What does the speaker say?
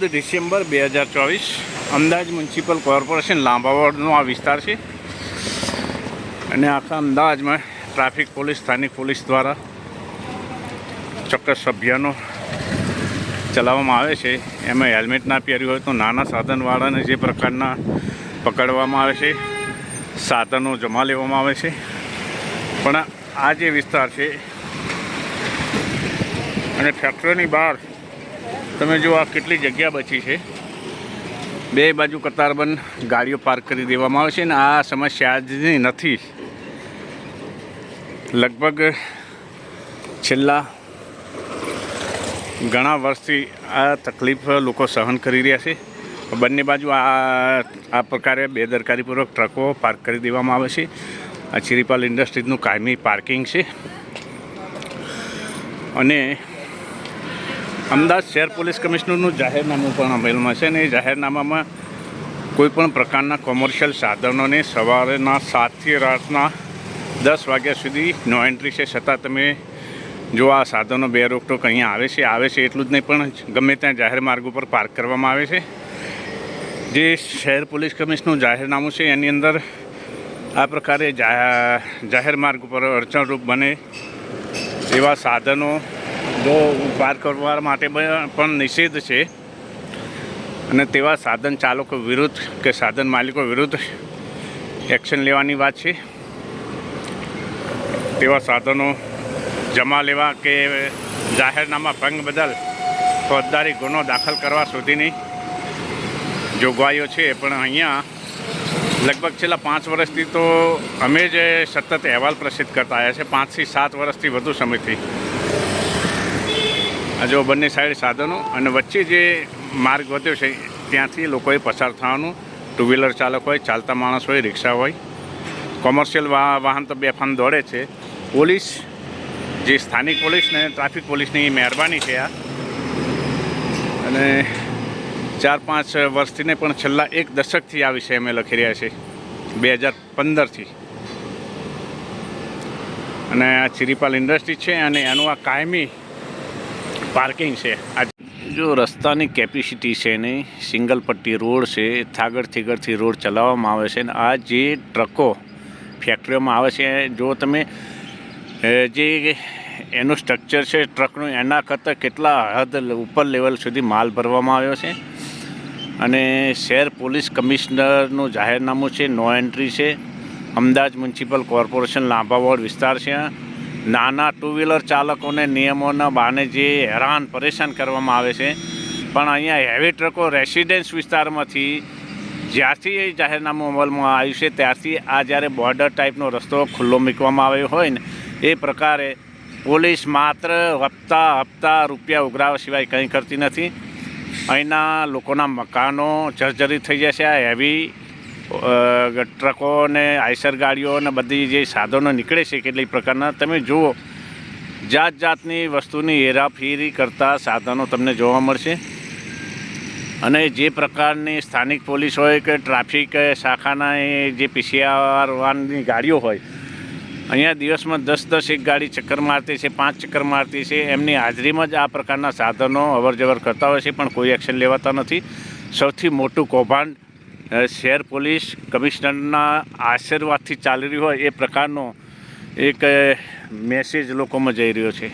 December બે હજાર ચોવીસ અંદાજ મ્યુનિસિપલ કોર્પોરેશન લાંબા વોર્ડનો આ વિસ્તાર છે. અને આખા અંદાજમાં ટ્રાફિક પોલીસ, સ્થાનિક પોલીસ દ્વારા ચોક્કસ અભિયાનો ચલાવવામાં આવે છે. એમાં હેલ્મેટ ના પહેર્યું હોય તો નાના સાધનવાળાને જે પ્રકારના પકડવામાં આવે છે, સાધનો જમા લેવામાં આવે છે. પણ આ જે વિસ્તાર છે અને ફેક્ટરીની બહાર તમે જો આ કેટલી જગ્યા બચી છે. બે બાજુ કતારબંધ ગાડીઓ પાર્ક કરી દેવામાં આવે છે ને આ સમસ્યા આજની નથી. લગભગ છેલ્લા ઘણા વર્ષથી આ તકલીફ લોકો સહન કરી રહ્યા છે. બંને બાજુ આ આ પ્રકારે બેદરકારીપૂર્વક ટ્રકો પાર્ક કરી દેવામાં આવે છે. આ ચિરીપાલ ઇન્ડસ્ટ્રીઝનું કાયમી પાર્કિંગ છે. અને અમદાવાદ શહેર પોલીસ કમિશનરનું જાહેરનામું પણ અમલમાં છે અને એ જાહેરનામામાં કોઈપણ પ્રકારના કોમર્શિયલ સાધનોને સવારના સાતથી રાતના દસ વાગ્યા સુધી નો એન્ટ્રી છે. છતાં તમે જો આ સાધનો બે રોકટોક અહીંયા આવે છે આવે છે એટલું જ નહીં, પણ ગમે ત્યાં જાહેર માર્ગ ઉપર પાર્ક કરવામાં આવે છે. જે શહેર પોલીસ કમિશનનું જાહેરનામું છે, એની અંદર આ પ્રકારે જાહેર માર્ગ ઉપર અડચણરૂપ બને એવા સાધનો જો પાર કરવા માટે પણ નિષેધ છે. અને તેવા સાધન ચાલકો વિરુદ્ધ કે સાધન માલિકો વિરુદ્ધ એક્શન લેવાની વાત છે. તેવા સાધનો જમા લેવા કે જાહેરનામા ભંગ બદલ ફોજદારી ગુનો દાખલ કરવા સુધીની જોગવાઈઓ છે. પણ અહીંયા લગભગ છેલ્લા પાંચ વર્ષથી તો અમે જ સતત અહેવાલ પ્રસિદ્ધ કરતા આવ્યા છે, પાંચથી સાત વર્ષથી વધુ સમયથી આ જો બંને સાઈડ સાધનો અને વચ્ચે જે માર્ગ વધ્યો છે, ત્યાંથી લોકોએ પસાર થવાનું. ટુ વ્હીલર ચાલક હોય, ચાલતા માણસ હોય, રિક્ષા હોય. કોમર્શિયલ વાહન તો બેફામ દોડે છે. પોલીસ, જે સ્થાનિક પોલીસ ને ટ્રાફિક પોલીસની મહેરબાની છે આ. અને ચાર પાંચ વર્ષથીને પણ છેલ્લા એક દશકથી આ વિષય અમે લખી રહ્યા છે. બે હજાર પંદરથી. અને આ ચિરીપાલ ઇન્ડસ્ટ્રી છે અને એનું આ કાયમી પાર્કિંગ છે. આ જો રસ્તાની કેપેસિટી છે ને, સિંગલ પટ્ટી રોડ છે થાગડ થીગડથી રોડ ચલાવવામાં આવે છે ને, આ જે ટ્રકો ફેક્ટરીઓમાં આવે છે, જો તમે જે એનું સ્ટ્રક્ચર છે, ટ્રકનું, એના કરતાં કેટલા હદ ઉપર લેવલ સુધી માલ ભરવામાં આવ્યો છે. અને શહેર પોલીસ કમિશનરનું જાહેરનામું છે, નો એન્ટ્રી છે. અમદાવાદ મ્યુનિસિપલ કોર્પોરેશન લાંબા વોર્ડ વિસ્તાર છે. નાના ટુ વ્હીલર ચાલકોને નિયમોના બહાને જે હેરાન પરેશાન કરવામાં આવે છે. પણ અહીંયા હેવી ટ્રકો રેસિડેન્સ વિસ્તારમાંથી જ્યારથી એ જાહેરનામું અમલમાં આવ્યું છે ત્યારથી આ જ્યારે બોર્ડર ટાઈપનો રસ્તો ખુલ્લો મૂકવામાં આવ્યો હોય ને, એ પ્રકારે પોલીસ માત્ર હપ્તા હપ્તા રૂપિયા ઉઘરાવા સિવાય કંઈ કરતી નથી. અહીંના લોકોના મકાનો જર્જરિત થઈ જશે, આ હેવી ટ્રકો ને આઈસર ગાડીઓ અને બધી જે સાધનો નીકળે છે કેટલીક પ્રકારના, તમે જુઓ જાત જાતની વસ્તુની હેરાફેરી કરતા સાધનો તમને જોવા મળશે. અને જે પ્રકારની સ્થાનિક પોલીસ હોય કે ટ્રાફિક શાખાના એ જે પીસીઆર વાનની ગાડીઓ હોય, અહીંયા દિવસમાં દસ દસ એક ગાડી ચક્કર મારતી છે, પાંચ ચક્કર મારતી છે, એમની હાજરીમાં જ આ પ્રકારના સાધનો અવર જવર કરતા હોય છે, પણ કોઈ એક્શન લેવાતા નથી. સૌથી મોટું કૌભાંડ શહેર પોલીસ કમિશનરના આશીર્વાદથી ચાલી રહ્યું હોય એ પ્રકારનો એક મેસેજ લોકોમાં જઈ રહ્યો છે.